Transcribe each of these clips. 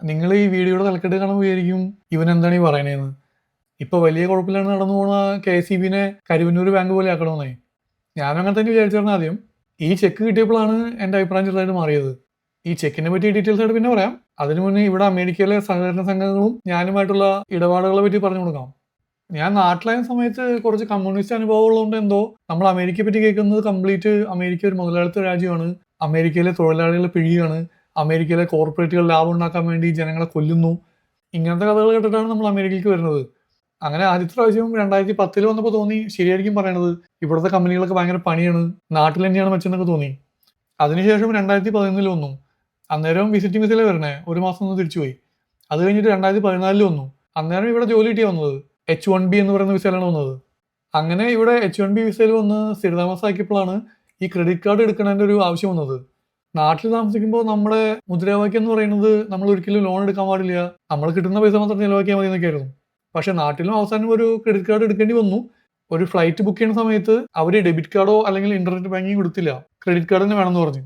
നിങ്ങൾ ഈ വീഡിയോയുടെ തലക്കെട്ട് കാണുമ്പോൾ വിചാരിക്കും ഇവൻ എന്താണ് ഈ പറയണേന്ന്. ഇപ്പൊ വലിയ കുഴപ്പമില്ലാണ്ട് നടന്നു പോണ കെ സി ബിനെ കരുവന്നൂർ ബാങ്ക് പോലെ ആക്കണമെന്നേ ഞാൻ അങ്ങനെ തന്നെ വിചാരിച്ചിരുന്ന ആദ്യം. ഈ ചെക്ക് കിട്ടിയപ്പോഴാണ് എന്റെ അഭിപ്രായം ചെറുതായിട്ട് മാറിയത്. ഈ ചെക്കിനെ പറ്റി ഡീറ്റെയിൽസ് ആയിട്ട് പിന്നെ പറയാം. അതിനു മുന്നേ ഇവിടെ അമേരിക്കയിലെ സഹകരണ സംഘങ്ങളും ഞാനുമായിട്ടുള്ള ഇടപാടുകളെ പറ്റി പറഞ്ഞു കൊടുക്കാം. ഞാൻ നാട്ടിലായ സമയത്ത് കുറച്ച് കമ്മ്യൂണിസ്റ്റ് അനുഭവം ഉള്ളതുകൊണ്ട് എന്തോ നമ്മൾ അമേരിക്കയെ പറ്റി കേൾക്കുന്നത് കംപ്ലീറ്റ് അമേരിക്ക ഒരു മുതലാളിത്ത രാജ്യമാണ്. അമേരിക്കയിലെ തൊഴിലാളികളെ പിഴിയാണ് അമേരിക്കയിലെ കോർപ്പറേറ്റുകൾ ലാഭം ഉണ്ടാക്കാൻ വേണ്ടി ജനങ്ങളെ കൊല്ലുന്നു. ഇങ്ങനത്തെ കഥകൾ കേട്ടിട്ടാണ് നമ്മൾ അമേരിക്കയ്ക്ക് വരുന്നത്. അങ്ങനെ ആദ്യത്തെ പ്രാവശ്യം രണ്ടായിരത്തി പത്തിൽ വന്നപ്പോൾ തോന്നി ശരിയായിരിക്കും പറയണത്. ഇവിടുത്തെ കമ്പനികളൊക്കെ ഭയങ്കര പണിയാണ്. നാട്ടിൽ തന്നെയാണ് മെച്ചെന്നൊക്കെ തോന്നി. അതിനുശേഷം രണ്ടായിരത്തി പതിനൊന്നിൽ വന്നു. അന്നേരം വിസിറ്റിംഗ് വിസയിലെ വരണേ. ഒരു മാസം ഒന്ന് തിരിച്ചുപോയി. അത് കഴിഞ്ഞിട്ട് രണ്ടായിരത്തി പതിനാലിൽ വന്നു. അന്നേരം ഇവിടെ ജോലി കിട്ടിയാ വന്നത്. എച്ച് വൺ ബി എന്ന് പറയുന്ന വിസയിലാണ് വന്നത്. അങ്ങനെ ഇവിടെ എച്ച് വൺ ബി വിസയിൽ വന്ന് സ്ഥിരതാമസമാക്കിയപ്പോഴാണ് ഈ ക്രെഡിറ്റ് കാർഡ് എടുക്കണതിന്റെ ഒരു ആവശ്യം വന്നത്. നാട്ടിൽ താമസിക്കുമ്പോൾ നമ്മുടെ മുദ്രാവാക്യം എന്ന് പറയുന്നത് നമ്മൾ ഒരിക്കലും ലോൺ എടുക്കാൻ പാടില്ല. നമ്മൾ കിട്ടുന്ന പൈസ മാത്രം ചിലവാക്കിയാൽ മതി എന്നൊക്കെയായിരുന്നു. പക്ഷെ നാട്ടിലും അവസാനം ഒരു ക്രെഡിറ്റ് കാർഡ് എടുക്കേണ്ടി വന്നു. ഒരു ഫ്ലൈറ്റ് ബുക്ക് ചെയ്യുന്ന സമയത്ത് അവർ ഡെബിറ്റ് കാർഡോ അല്ലെങ്കിൽ ഇന്റർനെറ്റ് ബാങ്കിങ് കൊടുത്തില്ല. ക്രെഡിറ്റ് കാർഡ് തന്നെ വേണമെന്ന് പറഞ്ഞു.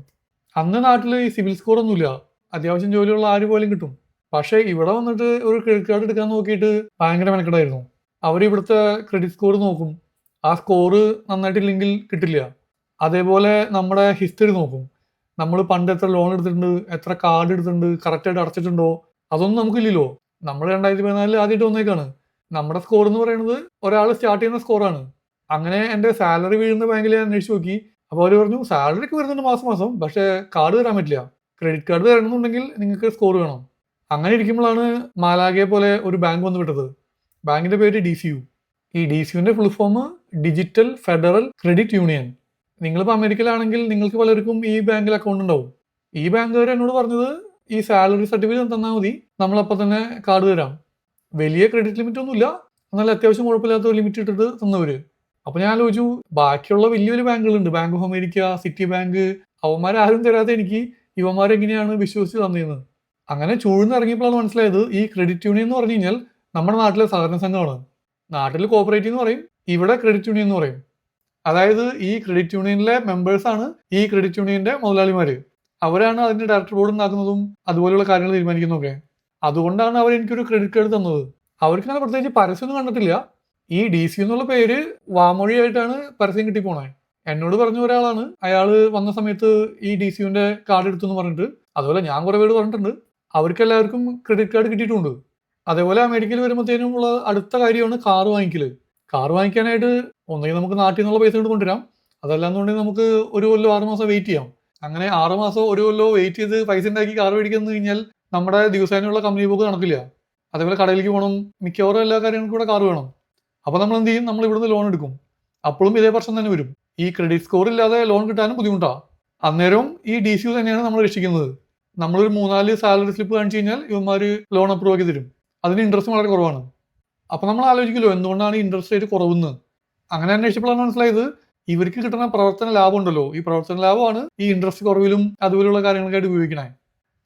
അന്ന് നാട്ടിൽ ഈ സിവിൽ സ്കോർ ഒന്നുമില്ല. അത്യാവശ്യം ജോലിയുള്ള ആര് പോലും കിട്ടും. പക്ഷേ ഇവിടെ വന്നിട്ട് ഒരു ക്രെഡിറ്റ് കാർഡ് എടുക്കാൻ നോക്കിയിട്ട് ഭയങ്കര മെനക്കെടായിരുന്നു. അവർ ഇവിടുത്തെ ക്രെഡിറ്റ് സ്കോർ നോക്കും. ആ സ്കോർ നന്നായിട്ടില്ലെങ്കിൽ കിട്ടില്ല. അതേപോലെ നമ്മുടെ ഹിസ്റ്ററി നോക്കും. നമ്മൾ പണ്ട് എത്ര ലോൺ എടുത്തിട്ടുണ്ട് എത്ര കാർഡ് എടുത്തിട്ടുണ്ട് കറക്റ്റായിട്ട് അടച്ചിട്ടുണ്ടോ അതൊന്നും നമുക്കില്ലല്ലോ. നമ്മൾ രണ്ടായിരത്തി പതിനാലിൽ ആദ്യമായിട്ട് വന്നേക്കാണ്. നമ്മുടെ സ്കോർ എന്ന് പറയുന്നത് ഒരാൾ സ്റ്റാർട്ട് ചെയ്യുന്ന സ്കോറാണ് അങ്ങനെ എന്റെ സാലറി വീഴുന്ന ബാങ്കിൽ ഞാൻ അന്വേഷിച്ച് നോക്കി. അപ്പോൾ അവർ പറഞ്ഞു സാലറി ഒക്കെ വരുന്നുണ്ട് മാസം മാസം പക്ഷേ കാർഡ് തരാൻ പറ്റില്ല. ക്രെഡിറ്റ് കാർഡ് തരണമെന്നുണ്ടെങ്കിൽ നിങ്ങൾക്ക് സ്കോർ വേണം. അങ്ങനെ ഇരിക്കുമ്പോഴാണ് മാലാഗയെ പോലെ ഒരു ബാങ്ക് വന്ന് വിട്ടത്. ബാങ്കിന്റെ പേര് ഡി സി യു ഈ D C യുവിന്റെ full form digital federal credit union നിങ്ങളിപ്പോൾ അമേരിക്കയിലാണെങ്കിൽ നിങ്ങൾക്ക് പലർക്കും ഈ ബാങ്കിൽ അക്കൗണ്ട് ഉണ്ടാവും. ഈ ബാങ്കുകാർ എന്നോട് പറഞ്ഞത് ഈ സാലറി സർട്ടിഫിക്കറ്റ് തന്നാൽ മതി. നമ്മളപ്പോൾ തന്നെ കാർഡ് തരാം. വലിയ ക്രെഡിറ്റ് ലിമിറ്റ് ഒന്നുമില്ല. എന്നാൽ അത്യാവശ്യം കുഴപ്പമില്ലാത്ത ഒരു ലിമിറ്റ് ഇട്ടിട്ട് തന്നവര്. അപ്പൊ ഞാൻ ആലോചിച്ചു ബാക്കിയുള്ള വലിയ വലിയ ബാങ്കുകളുണ്ട് bank of America Citi bank അവന്മാരാരും തരാതെ എനിക്ക് ഇവന്മാരെങ്ങനെയാണ് വിശ്വസിച്ച് തന്നിരുന്നത് അങ്ങനെ ചൂഴ്ന്നിറങ്ങിയപ്പോഴാണ് മനസ്സിലായത് ഈ ക്രെഡിറ്റ് യൂണിയൻ എന്ന് പറഞ്ഞു കഴിഞ്ഞാൽ നമ്മുടെ നാട്ടിലെ സഹകരണ സംഘമാണ്. നാട്ടിൽ കോപ്പറേറ്റീവ് എന്ന് പറയും. ഇവിടെ ക്രെഡിറ്റ് യൂണിയൻ എന്ന് പറയും. അതായത് ഈ ക്രെഡിറ്റ് യൂണിയനിലെ ആണ് ഈ ക്രെഡിറ്റ് യൂണിയന്റെ മുതലാളിമാര്. അവരാണ് അതിന്റെ ഡയറക്ടർ ബോർഡ് ഉണ്ടാക്കുന്നതും അതുപോലെയുള്ള കാര്യങ്ങൾ തീരുമാനിക്കുന്നതൊക്കെ. അതുകൊണ്ടാണ് അവർ എനിക്കൊരു ക്രെഡിറ്റ് കാർഡ് തന്നത്. അവർക്ക് അങ്ങനെ പ്രത്യേകിച്ച് പരസ്യമൊന്നും കണ്ടിട്ടില്ല. ഈ ഡി സി എന്നുള്ള പേര് വാമൊഴിയായിട്ടാണ് പരസ്യം കിട്ടി പോണേ. എന്നോട് പറഞ്ഞ ഒരാളാണ്. അയാൾ വന്ന സമയത്ത് ഈ ഡി സിയുടെ കാർഡ് എടുത്തു എന്ന് പറഞ്ഞിട്ട്. അതുപോലെ ഞാൻ കുറെ പേര് പറഞ്ഞിട്ടുണ്ട്. അവർക്ക് എല്ലാവർക്കും ക്രെഡിറ്റ് കാർഡ് കിട്ടിയിട്ടുണ്ട്. അതേപോലെ അമേരിക്കയിൽ വരുമ്പോഴത്തേനും ഉള്ള അടുത്ത കാര്യമാണ് കാർ വാങ്ങിക്കൽ. കാർ വാങ്ങിക്കാനായിട്ട് ഒന്നെങ്കിൽ നമുക്ക് നാട്ടിൽ നിന്നുള്ള പൈസ കൊണ്ട് കൊണ്ടുവരാം. അതല്ലാന്നുണ്ടെങ്കിൽ നമുക്ക് ഒരു കൊല്ലം ആറ് മാസം വെയിറ്റ് ചെയ്യാം. അങ്ങനെ ആറ് മാസം ഒരു കൊല്ലം വെയിറ്റ് ചെയ്ത് പൈസ ഉണ്ടാക്കി കാർ മേടിക്കുന്നു കഴിഞ്ഞാൽ നമ്മുടെ ദിവസേനയുള്ള കമ്പനി പോക്ക് നടക്കില്ല. അതേപോലെ കടയിലേക്ക് പോകണം. മിക്കവാറും എല്ലാ കാര്യങ്ങൾക്കും കൂടെ കാർ വേണം. അപ്പോൾ നമ്മൾ എന്ത് ചെയ്യും? നമ്മൾ ഇവിടുന്ന് ലോൺ എടുക്കും. അപ്പോഴും ഇതേ പ്രശ്നം തന്നെ വരും. ഈ ക്രെഡിറ്റ് സ്കോർ ഇല്ലാതെ ലോൺ കിട്ടാനും ബുദ്ധിമുട്ടാണ് അന്നേരം ഈ ഡി സി തന്നെയാണ് നമ്മൾ രക്ഷിക്കുന്നത്. നമ്മളൊരു മൂന്നാൽ സാലറി സ്ലിപ്പ് കാണിച്ചു കഴിഞ്ഞാൽ ഇവന്മാർ ലോൺ അപ്രൂവ് ആക്കി തരും. അതിന് ഇൻട്രസ്റ്റ് വളരെ കുറവാണ്. അപ്പോൾ നമ്മൾ ആലോചിക്കുമല്ലോ എന്തുകൊണ്ടാണ് ഇൻട്രസ്റ്റ് റേറ്റ് കുറവെന്ന്? അങ്ങനെ അന്വേഷിച്ചപ്പോഴാണ് മനസ്സിലായത് ഇവർക്ക് കിട്ടുന്ന പ്രവർത്തന ലാഭം ഉണ്ടല്ലോ. ഈ പ്രവർത്തന ലാഭമാണ് ഈ ഇൻട്രസ്റ്റ് കുറവിലും അതുപോലെയുള്ള കാര്യങ്ങൾക്കായിട്ട് ഉപയോഗിക്കണേ.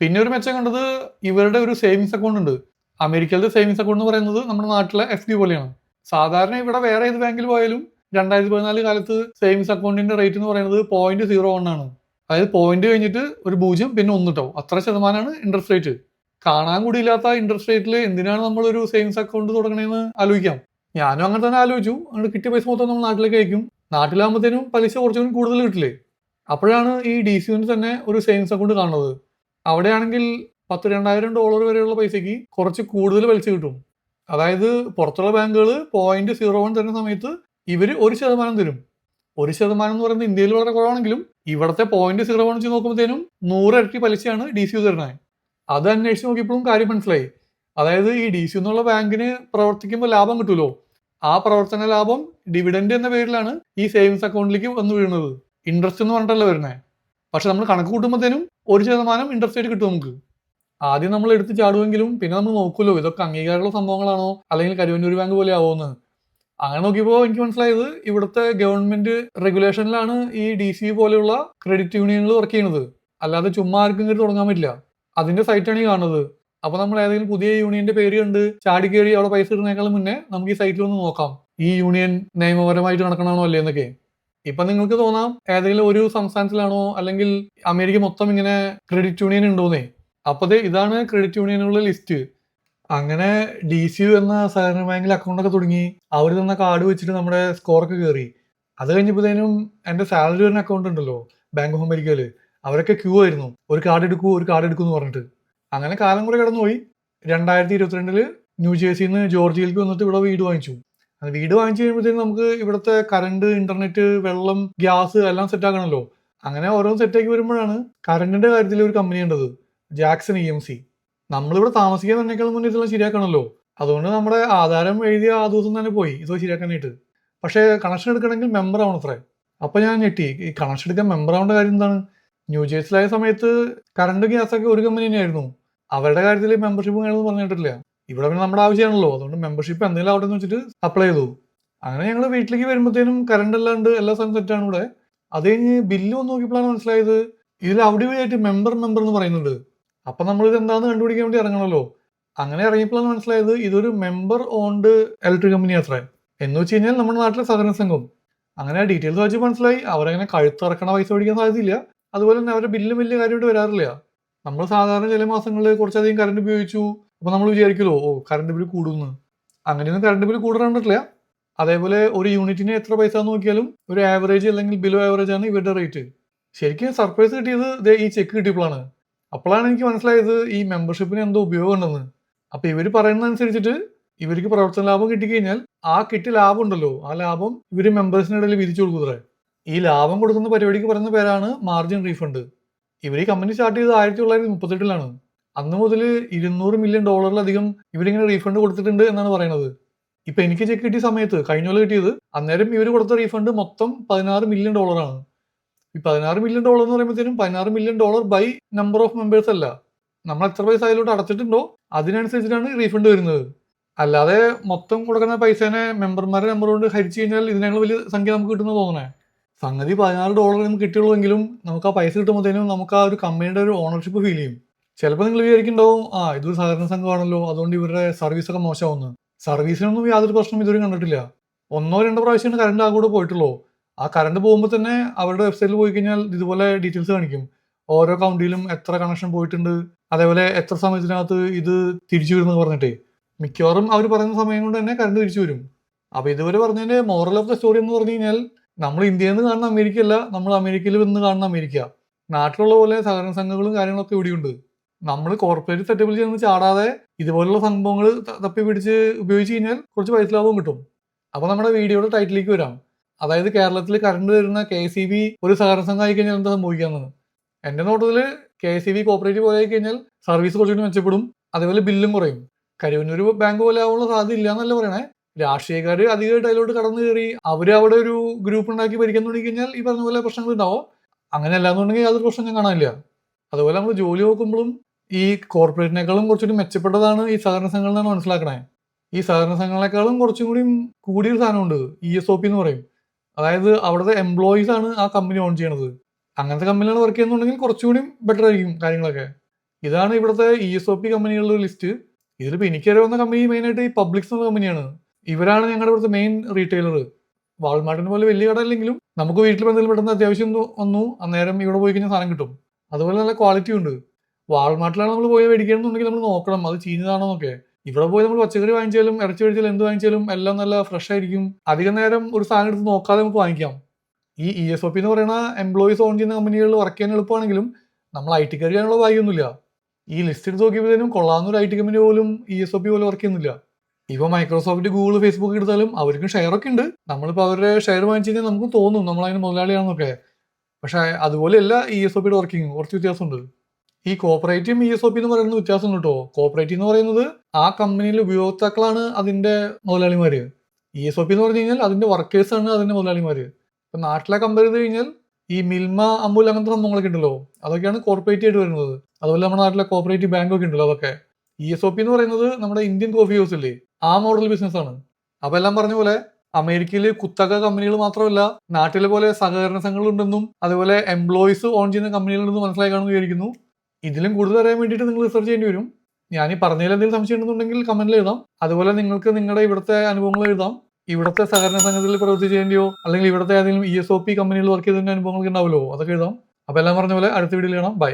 പിന്നെ ഒരു മെച്ചം കണ്ടത് ഇവരുടെ ഒരു സേവിങ്സ് അക്കൗണ്ട് ഉണ്ട്. അമേരിക്കയിലെ സേവിങ്സ് അക്കൗണ്ട് എന്ന് പറയുന്നത് നമ്മുടെ നാട്ടിലെ എഫ് ഡി പോലെയാണ്. സാധാരണ ഇവിടെ വേറെ ഏത് ബാങ്കിൽ പോയാലും രണ്ടായിരത്തി പതിനാല് കാലത്ത് സേവിങ്സ് അക്കൗണ്ടിന്റെ റേറ്റ് എന്ന് പറയുന്നത് പോയിന്റ് സീറോ വൺ ആണ്. അതായത് പോയിന്റ് കഴിഞ്ഞിട്ട് ഒരു പൂജ്യം പിന്നെ ഒന്ന് അത്ര ശതമാനമാണ് ഇൻട്രസ്റ്റ് റേറ്റ് കാണാൻ കൂടിയില്ലാത്ത ഇൻട്രസ്റ്റ് റേറ്റിൽ എന്തിനാണ് നമ്മൾ ഒരു സേവിങ്സ് അക്കൗണ്ട് തുടങ്ങണേന്ന് ആലോചിക്കാം. ഞാനും അങ്ങനെ തന്നെ ആലോചിച്ചു. അങ്ങോട്ട് കിട്ടിയ പൈസ മൊത്തം നമ്മൾ നാട്ടിലേക്ക് അയക്കും. നാട്ടിലാകുമ്പോഴത്തേനും പലിശ കുറച്ചുകൂടി കൂടുതൽ കിട്ടില്ലേ? അപ്പോഴാണ് ഈ ഡി സി തന്നെ ഒരു സേവിങ്സ് അക്കൗണ്ട് കാണുന്നത്. അവിടെയാണെങ്കിൽ പത്ത് രണ്ടായിരം ഡോളർ വരെയുള്ള പൈസയ്ക്ക് കുറച്ച് കൂടുതൽ പലിശ കിട്ടും. അതായത് പുറത്തുള്ള ബാങ്കുകൾ പോയിന്റ് സീറോ വൺ തരുന്ന സമയത്ത് ഇവർ ഒരു ശതമാനം തരും. ഒരു ശതമാനം എന്ന് പറയുന്നത് ഇന്ത്യയിൽ വളരെ കുറവാണെങ്കിലും ഇവിടുത്തെ പോയിന്റ് സീറോ വൺ വെച്ച് നോക്കുമ്പോഴത്തേനും നൂറ് ഇരട്ടി പലിശയാണ് ഡി സി യു തരുന്നത്. അത് അന്വേഷിച്ച് നോക്കിയപ്പോഴും കാര്യം മനസ്സിലായി. അതായത് ഈ ഡി സി എന്നുള്ള ബാങ്കിന് പ്രവർത്തിക്കുമ്പോൾ ലാഭം കിട്ടുമല്ലോ ആ പ്രവർത്തന ലാഭം ഡിവിഡൻഡ് എന്ന പേരിലാണ് ഈ സേവിങ്സ് അക്കൗണ്ടിലേക്ക് വന്നു വീഴുന്നത്. ഇൻട്രസ്റ്റ് എന്ന് പറഞ്ഞിട്ടല്ല വരുന്നത് പക്ഷെ നമ്മൾ കണക്ക് കൂട്ടുമ്പോഴത്തേനും ഒരു ശതമാനം ഇൻട്രസ്റ്റ് ആയിട്ട് കിട്ടും നമുക്ക്. ആദ്യം നമ്മൾ എടുത്ത് ചാടുമെങ്കിലും പിന്നെ നമ്മൾ നോക്കുമല്ലോ ഇതൊക്കെ അംഗീകാരമുള്ള സംഭവങ്ങളാണോ? അല്ലെങ്കിൽ കരുവന്നൂർ ബാങ്ക് പോലെ ആവുമെന്ന് അങ്ങനെ നോക്കിയപ്പോൾ എനിക്ക് മനസ്സിലായത് ഇവിടുത്തെ ഗവൺമെന്റ് റെഗുലേഷനിലാണ് ഈ ഡി സി പോലെയുള്ള ക്രെഡിറ്റ് യൂണിയനുകൾ വർക്ക് ചെയ്യുന്നത്. അല്ലാതെ ചുമ്മാ ആർക്കും കയറി തുടങ്ങാൻ പറ്റില്ല. അതിന്റെ സൈറ്റാണ് ഈ കാണുന്നത്. അപ്പൊ നമ്മൾ ഏതെങ്കിലും പുതിയ യൂണിയന്റെ പേര് കണ്ട് ചാടി കയറി അവിടെ പൈസ ഇടുന്നേക്കാളും മുന്നേ നമുക്ക് ഈ സൈറ്റിൽ ഒന്ന് നോക്കാം. ഈ യൂണിയൻ നിയമപരമായിട്ട് നടക്കണമാണോ അല്ലേ എന്നൊക്കെ ഇപ്പൊ നിങ്ങൾക്ക് തോന്നാം ഏതെങ്കിലും ഒരു സംസ്ഥാനത്തിലാണോ അല്ലെങ്കിൽ അമേരിക്ക മൊത്തം ഇങ്ങനെ ക്രെഡിറ്റ് യൂണിയൻ ഉണ്ടോന്നേ. അപ്പോൾ ഇതാണ് ക്രെഡിറ്റ് യൂണിയനുള്ള ലിസ്റ്റ് അങ്ങനെ ഡി സി യു എന്ന സഹകരണ ബാങ്കിൽ അക്കൗണ്ടൊക്കെ തുടങ്ങി അവർ തന്ന കാർഡ് വെച്ചിട്ട് നമ്മുടെ സ്കോറൊക്കെ കയറി അത് കഴിഞ്ഞപ്പോഴത്തേനും എന്റെ സാലറി വരുന്ന അക്കൗണ്ട് ഉണ്ടല്ലോ ബാങ്ക് ഓഫ് അമേരിക്കയിൽ അവരൊക്കെ ക്യൂ ആയിരുന്നു. ഒരു കാർഡ് എടുക്കൂ ഒരു കാർഡ് എടുക്കൂ എന്ന് പറഞ്ഞിട്ട്. അങ്ങനെ കാലം കൂടെ കടന്നുപോയി. രണ്ടായിരത്തി ഇരുപത്തിരണ്ടിൽ ന്യൂ ജേഴ്സിയിൽ നിന്ന് ജോർജിയയിലേക്ക് വന്നിട്ട് ഇവിടെ വീട് വാങ്ങിച്ചു. വീട് വാങ്ങിച്ചു കഴിയുമ്പോഴത്തേക്കും നമുക്ക് ഇവിടുത്തെ കറണ്ട് ഇന്റർനെറ്റ് വെള്ളം ഗ്യാസ് എല്ലാം സെറ്റ് ആക്കണമല്ലോ. അങ്ങനെ ഓരോ സെറ്റാക്കി വരുമ്പോഴാണ് കറണ്ടിന്റെ കാര്യത്തിൽ ഒരു കമ്പനി ഉണ്ടത് ജാക്സൺ ഇ എം സി നമ്മളിവിടെ താമസിക്കാൻ തന്നെക്കാളും മുന്നേ ഇതെല്ലാം ശരിയാക്കണമല്ലോ. അതുകൊണ്ട് നമ്മുടെ ആധാരം എഴുതിയ ആ ദിവസം തന്നെ പോയി. ഇത് ശരിയാക്കാനായിട്ട്. പക്ഷേ കണക്ഷൻ എടുക്കണമെങ്കിൽ മെമ്പർ ആവണം അത്രേ. അപ്പൊ ഞാൻ ഞെട്ടി. ഈ കണക്ഷൻ എടുക്കാൻ മെമ്പർ ആവേണ്ട കാര്യം എന്താണ്? ന്യൂ ജേഴ്സിലായ സമയത്ത് കറണ്ട് ഗ്യാസ് ഒക്കെ ഒരു കമ്പനി തന്നെയായിരുന്നു. അവരുടെ കാര്യത്തിൽ മെമ്പർഷിപ്പ് വേണമെന്ന് പറഞ്ഞിട്ടില്ല. ഇവിടെ പിന്നെ നമ്മുടെ ആവശ്യമാണല്ലോ. അതുകൊണ്ട് മെമ്പർഷിപ്പ് എന്തെങ്കിലും അവിടെ എന്ന് വെച്ചിട്ട് അപ്ലൈ ചെയ്തു. അങ്ങനെ ഞങ്ങൾ വീട്ടിലേക്ക് വരുമ്പോഴത്തേനും കറണ്ട് അല്ലാണ്ട് എല്ലാ സ്ഥലം സെറ്റാണ് ഇവിടെ. അത് കഴിഞ്ഞ് ബില്ല് വന്ന് നോക്കിയപ്പോഴാണ് മനസ്സിലായത് ഇതിൽ അവിടെ ഇവിടെയായിട്ട് മെമ്പർ മെമ്പർ എന്ന് പറയുന്നുണ്ട്. അപ്പൊ നമ്മൾ ഇത് എന്താണെന്ന് കണ്ടുപിടിക്കാൻ വേണ്ടി ഇറങ്ങണമല്ലോ. അങ്ങനെ ഇറങ്ങിയപ്പോഴാണ് മനസ്സിലായത് ഇതൊരു മെമ്പർ ഓൺഡ് ഇലക്ട്രിക് കമ്പനി അത്രേ. എന്ന് വെച്ച് കഴിഞ്ഞാൽ നമ്മുടെ നാട്ടിലെ സഹകരണ സംഘം. അങ്ങനെ ഡീറ്റെയിൽസ് വായിച്ച് മനസ്സിലായി. അവരങ്ങനെ കഴുത്തിറക്കണ പൈസ മേടിക്കാൻ സാധ്യതയില്ല. അതുപോലെ തന്നെ അവരുടെ ബില്ലും വലിയ കാര്യമായിട്ട് വരാറില്ല. നമ്മൾ സാധാരണ ചില മാസങ്ങളിൽ കുറച്ചധികം കറണ്ട് ഉപയോഗിച്ചു. അപ്പോൾ നമ്മൾ വിചാരിക്കുമല്ലോ ഓ കറണ്ട് ബില്ല് കൂടുന്നു. അങ്ങനെയൊന്നും കറണ്ട് ബില്ല് കൂടാണ്ടില്ല അതേപോലെ ഒരു യൂണിറ്റിന് എത്ര പൈസ നോക്കിയാലും ഒരു ആവറേജ് അല്ലെങ്കിൽ ബിലോ ആവറേജ് ആണ് ഇവരുടെ റേറ്റ് ശരിക്കും സർപ്രൈസ് കിട്ടിയത് ഈ ചെക്ക് കിട്ടിയപ്പോഴാണ്. അപ്പോഴാണ് എനിക്ക് മനസ്സിലായത് ഈ മെമ്പർഷിപ്പിന് എന്തോ ഉപയോഗം ഉണ്ടെന്ന്. അപ്പൊ ഇവർ പറയുന്നതനുസരിച്ചിട്ട് ഇവർക്ക് പ്രവർത്തന ലാഭം കിട്ടിക്കഴിഞ്ഞാൽ ആ കിട്ടിയ ലാഭം ഉണ്ടല്ലോ. ആ ലാഭം ഇവർ മെമ്പേഴ്സിനിടയിൽ വിധിച്ചു കൊടുക്കുന്നത്രേ ഈ ലാഭം കൊടുക്കുന്ന പരിപാടിക്ക് പറയുന്ന പേരാണ് മാർജിൻ റീഫണ്ട് ഇവർ ഈ കമ്പനി സ്റ്റാർട്ട് ചെയ്തത് ആയിരത്തി തൊള്ളായിരത്തി മുപ്പത്തെട്ടിലാണ്. അന്ന് മുതൽ ഇരുന്നൂറ് മില്യൺ ഡോളറിലധികം ഇവരിങ്ങനെ റീഫണ്ട് കൊടുത്തിട്ടുണ്ട് എന്നാണ് പറയുന്നത്. ഇപ്പൊ എനിക്ക് ചെക്ക് കിട്ടിയ സമയത്ത് കഴിഞ്ഞ പോലെ കിട്ടിയത് അന്നേരം ഇവർ കൊടുത്ത റീഫണ്ട് മൊത്തം പതിനാറ് മില്യൺ ഡോളറാണ് ഈ പതിനാറ് മില്യൺ ഡോളർ എന്ന് പറയുമ്പോഴത്തേനും പതിനാറ് million dollar by number of members അല്ല. നമ്മൾ എത്ര പൈസ അതിലോട്ട് അടച്ചിട്ടുണ്ടോ അതിനനുസരിച്ചിട്ടാണ് റീഫണ്ട് വരുന്നത്. അല്ലാതെ മൊത്തം കൊടുക്കുന്ന പൈസേനെ മെമ്പർമാരുടെ നമ്പർ കൊണ്ട് ഹരിച്ചു കഴിഞ്ഞാൽ ഇതിനേക്കാൾ വലിയ സംഖ്യ നമുക്ക് കിട്ടുന്ന തോന്നണേ. സംഗതി പതിനാറ് ഡോളർ നമുക്ക് കിട്ടിയുള്ളൂവെങ്കിലും നമുക്ക് ആ പൈസ കിട്ടുമ്പോഴത്തേനും നമുക്ക് ആ ഒരു കമ്പനിയുടെ ഒരു ഓണർഷിപ്പ് ഫീൽ ചെയ്യും. ചിലപ്പോൾ നിങ്ങൾ വിചാരിക്കുന്നുണ്ടാവും ആ ഇതൊരു സഹകരണ സംഘമാണല്ലോ അതുകൊണ്ട് ഇവരുടെ സർവീസൊക്കെ മോശമാവുന്നു സർവീസിനൊന്നും യാതൊരു പ്രശ്നം ഇതുവരെ കണ്ടിട്ടില്ല. ഒന്നോ രണ്ടോ പ്രാവശ്യമാണ് കറണ്ട് ആ കൂടെ പോയിട്ടുള്ളൂ. ആ കറണ്ട് പോകുമ്പോൾ തന്നെ അവരുടെ വെബ്സൈറ്റിൽ പോയി കഴിഞ്ഞാൽ ഇതുപോലെ ഡീറ്റെയിൽസ് കാണിക്കും. ഓരോ കൗണ്ടിയിലും എത്ര കണക്ഷൻ പോയിട്ടുണ്ട് അതേപോലെ എത്ര സമയത്തിനകത്ത് ഇത് തിരിച്ചു വരുമെന്ന് പറഞ്ഞിട്ടേ. മിക്കവാറും അവർ പറയുന്ന സമയം കൊണ്ട് തന്നെ കറണ്ട് തിരിച്ചു വരും. അപ്പോൾ ഇതുവരെ പറഞ്ഞതിന്റെ മോറൽ ഓഫ് ദ സ്റ്റോറി എന്ന് പറഞ്ഞു കഴിഞ്ഞാൽ നമ്മൾ ഇന്ത്യയിൽ നിന്ന് കാണുന്ന അമേരിക്ക അല്ല നമ്മൾ അമേരിക്കയിൽ നിന്ന് കാണുന്ന അമേരിക്ക. നാട്ടിലുള്ള പോലെ സഹകരണ സംഘങ്ങളും കാര്യങ്ങളൊക്കെ ഇവിടെയുണ്ട്. നമ്മൾ കോർപ്പറേറ്റ് സെറ്റപ്പിൽ ചെന്ന് ചാടാതെ ഇതുപോലുള്ള സംഭവങ്ങൾ തപ്പി പിടിച്ച് ഉപയോഗിച്ച് കഴിഞ്ഞാൽ കുറച്ച് പൈസ ലാഭവും കിട്ടും. അപ്പോൾ നമ്മുടെ വീഡിയോയുടെ ടൈറ്റിലേക്ക് വരാം. അതായത് കേരളത്തിൽ കറണ്ട് വരുന്ന കെ സി ബി ഒരു സഹകരണ സംഘം ആയി കഴിഞ്ഞാൽ എന്താ സംഭവിക്കാമെന്ന് എന്റെ നോട്ടത്തിൽ കെ സി ബി കോപ്പറേറ്റീവ് പോലെ കഴിഞ്ഞാൽ സർവീസ് കുറച്ചുകൂടി മെച്ചപ്പെടും. അതേപോലെ ബില്ലും കുറയും. കരുവന്നൂർ ബാങ്ക് പോലെ ആവാനുള്ള സാധ്യത ഇല്ല എന്നല്ല പറയണേ? രാഷ്ട്രീയക്കാർ അധികമായിട്ട് അതിലോട്ട് കടന്നു കയറി. അവർ അവിടെ ഒരു ഗ്രൂപ്പ് ഉണ്ടാക്കി ഭരിക്കാൻ തുടങ്ങി കഴിഞ്ഞാൽ ഈ പറഞ്ഞ പോലെ പ്രശ്നങ്ങൾ ഉണ്ടാവും. അങ്ങനെ അല്ലാന്നുണ്ടെങ്കിൽ യാതൊരു പ്രശ്നം ഞാൻ കാണാനില്ല. അതുപോലെ നമ്മൾ ജോലി നോക്കുമ്പോഴും ഈ കോർപ്പറേറ്റിനേക്കാളും കുറച്ചുകൂടി മെച്ചപ്പെട്ടതാണ് ഈ സഹകരണ സംഘങ്ങളെന്നാണ് മനസ്സിലാക്കണേ. ഈ സഹകരണ സംഘങ്ങളെക്കാളും കുറച്ചും കൂടി കൂടിയൊരു സാധനമുണ്ട്. ഇ എസ് ഒ പി എന്ന് പറയും. അതായത് അവിടുത്തെ എംപ്ലോയീസ് ആണ് ആ കമ്പനി ഓൺ ചെയ്യണത്. അങ്ങനത്തെ കമ്പനിയാണ് വർക്ക് ചെയ്യുന്നുണ്ടെങ്കിൽ കുറച്ചുകൂടി ബെറ്റർ ആയിരിക്കും കാര്യങ്ങളൊക്കെ. ഇതാണ് ഇവിടുത്തെ ഇ എസ് ഒ പി കമ്പനികളുടെ ലിസ്റ്റ് ഇതിലിപ്പോൾ എനിക്കറിയാവുന്ന കമ്പനി മെയിനായിട്ട് ഈ പബ്ലിക്സ് എന്ന കമ്പനിയാണ് ഇവരാണ് ഞങ്ങളുടെ ഇവിടുത്തെ മെയിൻ റീറ്റെയിലർ വാൾമാർട്ടിനെ പോലെ വലിയ കട അല്ലെങ്കിലും നമുക്ക് വീട്ടിൽ എന്തെങ്കിലും പെട്ടെന്ന് അത്യാവശ്യം വന്നു. അന്നേരം ഇവിടെ പോയി കഴിഞ്ഞാൽ സാധനം കിട്ടും. അതുപോലെ നല്ല ക്വാളിറ്റി ഉണ്ട്. വാൾമാർട്ടിലാണ് നമ്മൾ പോയി മേടിക്കണമെന്നുണ്ടെങ്കിൽ നമ്മൾ നോക്കണം. അത് ചീഞ്ഞതാണോ എന്നൊക്കെ ഇവിടെ പോയി നമ്മൾ പച്ചക്കറി വാങ്ങിച്ചാലും ഇറച്ചി മേടിച്ചാലും എന്ത് വാങ്ങിച്ചാലും എല്ലാം നല്ല ഫ്രഷ് ആയിരിക്കും. അധികം നേരം ഒരു സാധനം എടുത്ത് നോക്കാതെ നമുക്ക് വാങ്ങിക്കാം. ഈ ഇ എസ് ഒ പി എന്ന് പറയുന്ന എംപ്ലോയീസ് ഓൺ ചെയ്യുന്ന കമ്പനികളിൽ വർക്ക് ചെയ്യാൻ എളുപ്പമാണെങ്കിലും നമ്മൾ ഐ ടി ചെയ്യാനുള്ള ഭാഗ്യമൊന്നുമില്ല ഈ ലിസ്റ്റ് എടുത്ത് നോക്കിയപ്പോഴത്തേനും കൊള്ളാവുന്ന ഒരു ഐ ടി കമ്പനി പോലും ഇ എസ് ഒ പി പോലെ വർക്ക് ചെയ്യുന്നില്ല. ഇപ്പൊ മൈക്രോസോഫ്റ്റ് ഗൂഗിൾ ഫേസ്ബുക്ക് എടുത്താലും അവർക്കും ഷെയർ ഒക്കെ ഉണ്ട്. നമ്മളിപ്പോൾ അവരുടെ ഷെയർ വാങ്ങിച്ചു കഴിഞ്ഞാൽ നമുക്ക് തോന്നും. നമ്മൾ അതിന് മുതലാളിയാണെന്നൊക്കെ. പക്ഷെ അതുപോലെയല്ല ഇ എസ് ഒ പിയുടെ വർക്കിംഗ് കുറച്ച് വ്യത്യാസമുണ്ട്. ഈ cooperative E S O P എന്ന് പറയുന്നത് വ്യത്യാസം കേട്ടോ. കോപ്പറേറ്റീവ് എന്ന് പറയുന്നത് ആ കമ്പനിയിലെ ഉപയോക്താക്കളാണ് അതിന്റെ മുതലാളിമാർ ഇ എസ് ഒ പി എന്ന് പറഞ്ഞു കഴിഞ്ഞാൽ അതിന്റെ വർക്കേഴ്സ് ആണ് അതിന്റെ മുതലാളിമാര്. ഇപ്പൊ നാട്ടിലെ കമ്പയർ ചെയ്ത് കഴിഞ്ഞാൽ ഈ മിൽമ അമൂൽ അങ്ങനത്തെ സംഭവങ്ങളൊക്കെ ഉണ്ടല്ലോ. അതൊക്കെയാണ് കോർപ്പറേറ്റ് ആയിട്ട് വരുന്നത്. അതുപോലെ നമ്മുടെ നാട്ടിലെ കോപ്പറേറ്റീവ് ബാങ്കൊക്കെ ഉണ്ടല്ലോ അതൊക്കെ. ഇ എസ് ഒ പി എന്ന് പറയുന്നത് നമ്മുടെ ഇന്ത്യൻ കോഫി ഹൗസ് ഇല്ലേ? ആ മോഡൽ ബിസിനസ് ആണ്. അപ്പൊ എല്ലാം പറഞ്ഞ പോലെ അമേരിക്കയിൽ കുത്തക കമ്പനികൾ മാത്രമല്ല നാട്ടിലെ പോലെ സഹകരണ സംഘങ്ങളുണ്ടെന്നും അതുപോലെ എംപ്ലോയീസ് ഓൺ ചെയ്യുന്ന കമ്പനികളുണ്ടെന്നും മനസ്സിലായി കാണുന്നു വിചാരിക്കുന്നു. ഇതിലും കൂടുതൽ അറിയാൻ വേണ്ടിയിട്ട് നിങ്ങൾ റിസർച്ച് ചെയ്യേണ്ടി വരും. ഞാൻ ഈ പറഞ്ഞതിൽ എന്തെങ്കിലും സംശയം ഉണ്ടെന്നുണ്ടെങ്കിൽ കമന്റിൽ എഴുതാം. അതുപോലെ നിങ്ങൾക്ക് നിങ്ങളുടെ ഇവിടുത്തെ അനുഭവങ്ങൾ എഴുതാം. ഇവിടുത്തെ സഹകരണ സംഘത്തിൽ പ്രവർത്തിച്ചതിന്റെയോ അല്ലെങ്കിൽ ഇവിടുത്തെ ഏതെങ്കിലും ഇ എസ് ഒ പി കമ്പനിയിൽ വർക്ക് ചെയ്തതിന്റെ അനുഭവങ്ങൾ ഉണ്ടാവുമല്ലോ അതൊക്കെ എഴുതാം. അപ്പൊ എല്ലാം പറഞ്ഞ പോലെ അടുത്ത വീഡിയോയിൽ കാണാം. ബൈ